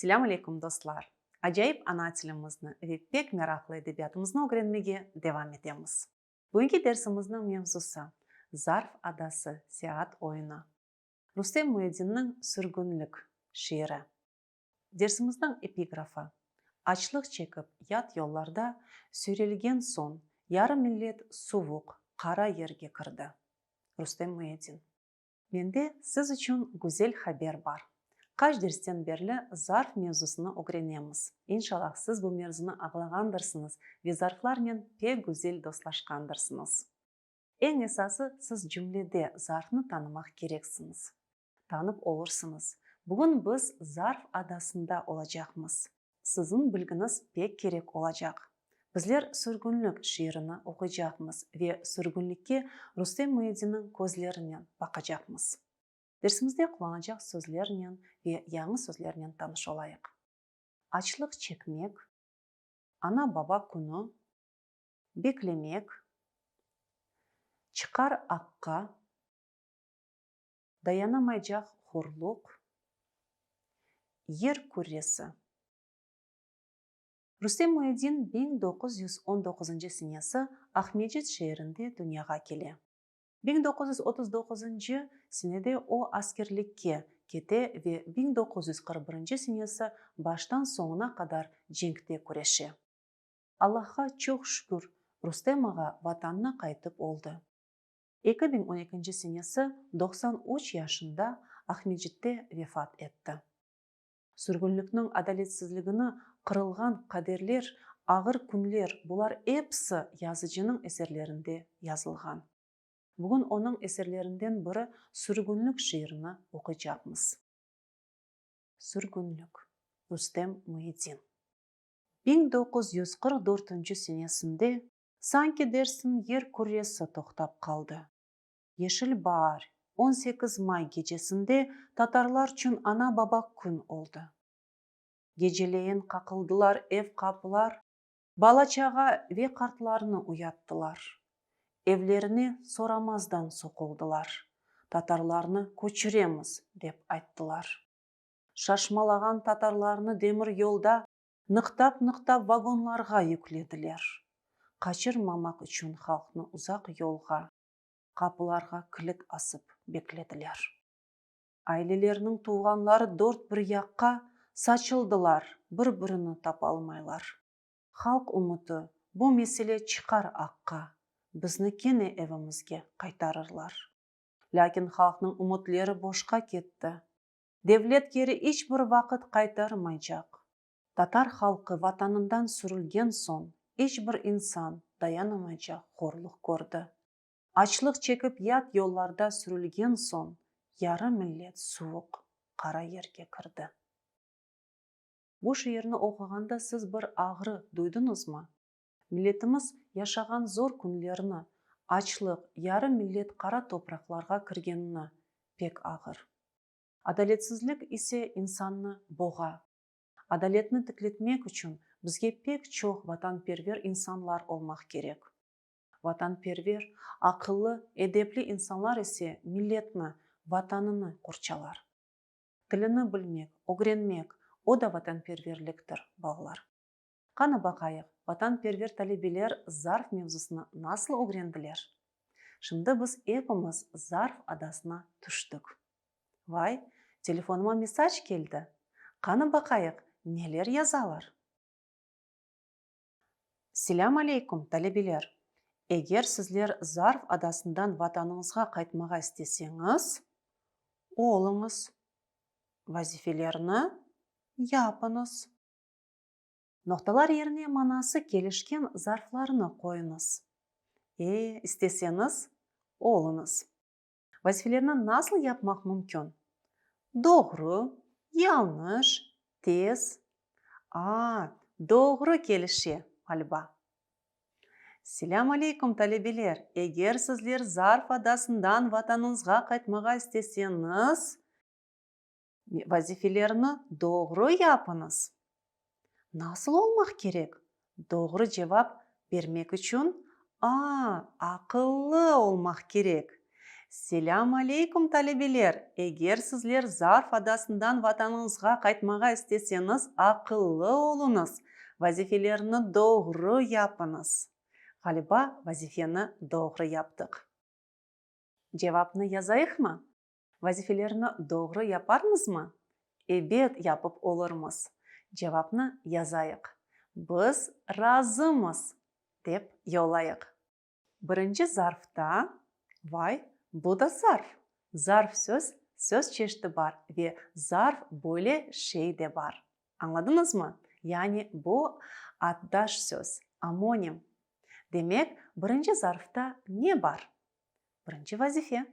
Селям алейкум, достлар! Ажайып ана тілімізді бек мерақлы әдебиятымызды үйренмеге девам етеміз. Бүгінгі дәрсіміздің мемзусы – «Зарф адасы» сеат ойыны. Рустем Муэдиннің «Сүргінлік» шиыры. Дәрсіміздің эпиграфы – «Ачлық чекіп, ят йолларда сүрелген сон, ярым милет суық қара ерге кірді». Рустем Муэдин. Менде сіз үшін гүзел хабер бар – Қаш дерстен берлі зарф мезусыны огренеміз Иншалақ, сіз бұл мерзіні ағлағандырсыңыз визарфлармен пе гүзел досташқандырсыңыз ең есасы сіз жүмледе зарфны танымақ керексіңіз танып олырсыңыз бүгін біз зарф адасында олажақмыз сіздің білгініз пек керек олажақ Бізлер сүргінлік оқы жақмыз ве сүргінлікке Рустем Мұйдиннің көзлерінен бақажақмыз дәрісімізде қолданылған сөзлерінен ве яңы сөздермен таныш олайық. Ачылық чекмек ана баба күні беклемек чықар аққа даянамай жақ хорлық ер көресі Рустем мұхиддин 1919 тоғыз сенесі дүнияға келе 1939 сенеде о аскерлікке кете ве 1941 сенесі баштан соңына қадар женгте көреші. Аллахқа чоқ шүкір, Рустемаға ватанына қайтып олды. 2012 сенесі 93 яшында Ахмеджитте вефат етті. Сүргілікнің адалетсізлігіні қырылған қадерлер, ағыр күнлер бұлар епсі языжының әсерлерінде язылған бүгін оның эсерлерінден бірі сүргінлік шыйырына окуйчакмыз сүргүнлүк рустем муидин 1944 1944 санки Дерсін ер күресі тоқтап қалды. Ешіл бар, 18 май кечесінде татарлар үшін ана баба күн олды. Гежелейін қақылдылар әв қапылар, балачаға ве қартларыны ұяттылар. Евлеріне сорамаздан соқолдылар, Татарларны көчіреміз деп айттылар. Шашмалаған татарларны демір елда нықтап-нықтап вагонларға Қачыр мамақ үшін халқыны ұзақ елға, қапыларға кілік асып бекледілер. Айлелерінің туғанлары дорт бір яққа сачылдылар, бір-біріні тапалмайлар. Халық ұмыты, бұл меселе чықар аққа, кене әвімізге қайтарырлар. Ләкін қалқының ұмытлері бошқа кетті. Девлет кері еш бір вақыт қайтармай жақ. Татар халқы ватанындан сүрілген сон, еш бір инсан даянымай жақ қорлық көрді. Ачлық чекіп ят йолларда сүрілген сон, яры миллет суық қара ерге кірді. Бұш ерні оқығанда сіз бір ағры дұйдыңыз ма? милетіміз яшаған зор күнлеріні, ачлық, яры милет қара топырақларға кіргеніні пек ағыр. Адалетсізлік ісе инсанны боға. Адалетні тіклетмек үшін бізге пек чоқ ватан первер инсанлар олмақ керек. Ватанпервер – первер, ақылы, әдеплі инсанлар ісе милетні, ватанını курчалар. Тіліні білмек, оғренмек – о да ватан перверліктір, бағылар қаны ватан первер талебелер зарф мевзусына насыл угренділер Шынды біз әпіміз зарф адасына түштік вай телефоныма месаж келді қаны бақайық нелер язалар Селам алейкум талебелер егер сіздер зарф адасындан ватаныңызға қайтмаға істесеңіз олыңыз Вазифелеріні япыңыз Ноқталар еріне манасы келішкен зарфларыны қойыңыз. Э, е, істесеніз, олыңыз. Вазифелеріні насыл япмақ мүмкін? Доғру, ялныш, тез. А, доғру келіше, альба. Селам алейкум, талебелер! Егер сізлер зарф адасындан ватаныңызға қайтмаға істесеніз, вазифелеріні доғру япыңыз насыл олмақ керек Доғыры жевап бермек үшін А, ақылы олмақ керек. Селам алейкум талебелер! Егер сізлер зарф адасындан ватаныңызға қайтмаға істесеңіз, ақылы олыңыз. Вазифелеріні доғыры япыңыз. Ғалиба вазифені доғыры яптық. Жевапны язайық ма? Вазифелеріні доғыры япармыз ма? Эбет япып олырмыз. Жауапны язайық. Біз разымыз деп жолайық. Бірінші зарфта вай бұда зарф. Зарф сөз сөз чешті бар ве зарф бөле шейде бар. Аңладыңыз ма? Яғни бұл аддаш сөз, амоним. Демек, бірінші зарфта не бар? Бірінші вазифе.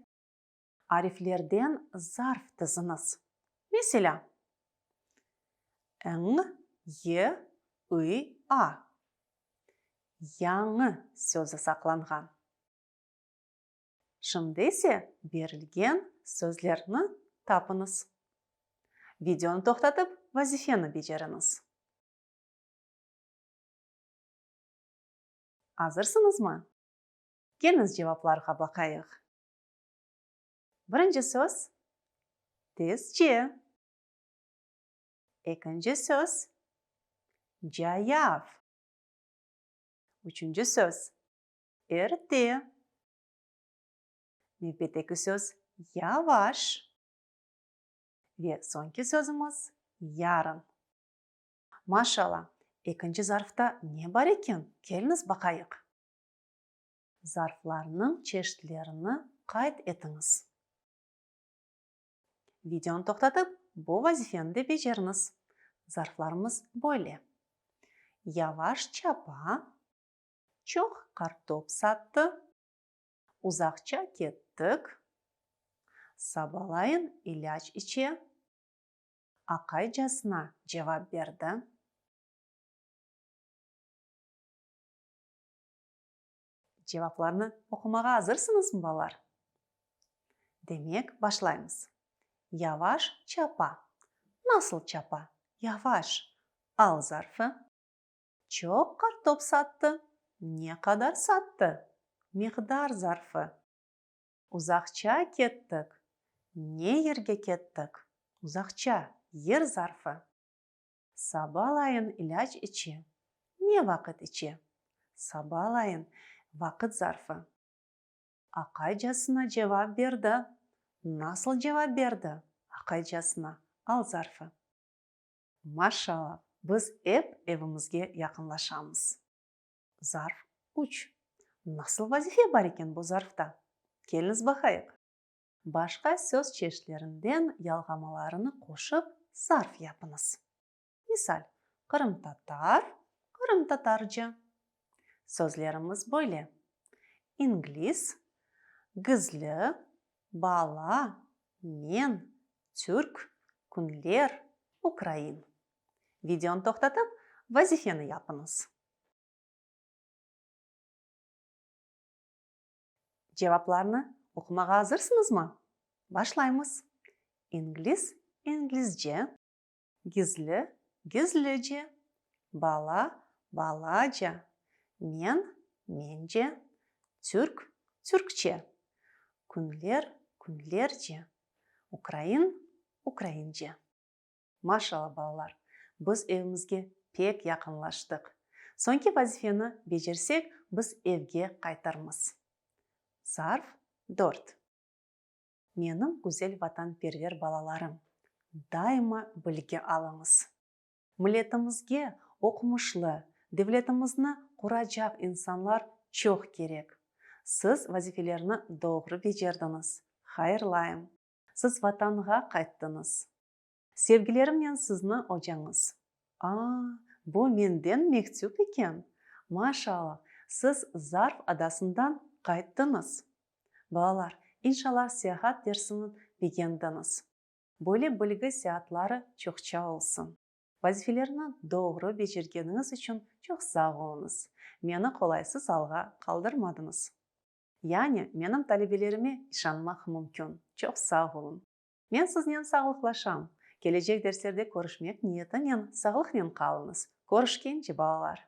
Арифлерден зарф тізіңіз ң, е, ый, а. Яңы сөзі сақланған. Шымдесе берілген сөзлеріні тапыңыз. Видеоны тоқтатып, вазифені бежеріңіз. Азырсыңыз ма? Келіңіз жевапларға бақайық. Бірінші сөз – тезче. Екінші сөз жаяв. Үшінші сөз ерте. Мепетекі сөз яваш. Ве сонки сөзіміз ярын. Машала, екінші зарфта не бар екен? Келіңіз бақайық. Зарфларының чештілеріні қайт етіңіз. Видеоны тоқтатып, бұл вазифенді бежеріңіз. Зарфларымыз бойлы. Яваш чапа, чоқ картоп сатты, узақча кеттік, сабалайын иляч іче, ақай жасына жевап берді. Жевапларыны оқымаға азырсыңыз балар? Демек, башлаймыз. Яваш чапа. Насыл чапа? Яваш. Ал зарфы. Чок картоп сатты. Не қадар сатты? Миқдар зарфы. Узақча кеттік. Не ерге кеттік? Узақча ер зарфы. Сабалайын іляч ичи. Не вақыт Саба Сабалайын вақыт зарфы. Ақай жасына жевап берді. Насыл жауап берді Ақай жасына ал зарфы. Машала, біз эп эвімізге яқынлашамыз. Зарф үч. Насыл вазифе бар екен бұл зарфта? Келіңіз бақайық. Башқа сөз чешлерінден ялғамаларыны қошып зарф япыңыз. Мисал, қырым татар, қырым жа. Сөзлеріміз бойле. Инглис, гізлі, бала мен түрк күнлер украин видеоны тоқтатып вазифені япыңыз жауапларыны оқымаға ма? башлаймыз инглиз инглизже Гізлі гизличе бала балаже, мен менже, түрк түркче күнлер же, украин украинже машалла балалар біз өмізге пек яқынлаштық so'nggi вазифені бежерсек біз евге қайтармыз. зарф Дорт. менің ватан первер балаларым дайма білге алыңыз Мүлетімізге оқымышлы құра жақ инсанлар чоқ керек сіз вазифелеріні доғры бежердіңіз хайырлайым сіз ватанға қайттыңыз sevgilerim мен сізні ожаңыз а бұл менден мектеп екен Машалы, сіз зарф адасындан қайттыңыз балалар иншала саяхат дерсінің бегендіңіз Бөлі білгі сияғатлары чоқча олсын. Вазифелеріні доғыры бежергеніңіз үшін чоқ сақ Мені қолайсыз алға қалдырмадыңыз яғни менің тәлебелеріме ишанмақ мүмкін чоқ сау болын мен сізнен сағылықлашам келешек дәрістерде көрішмек ниетімен сағылықпен қалыңыз көрішкенше балалар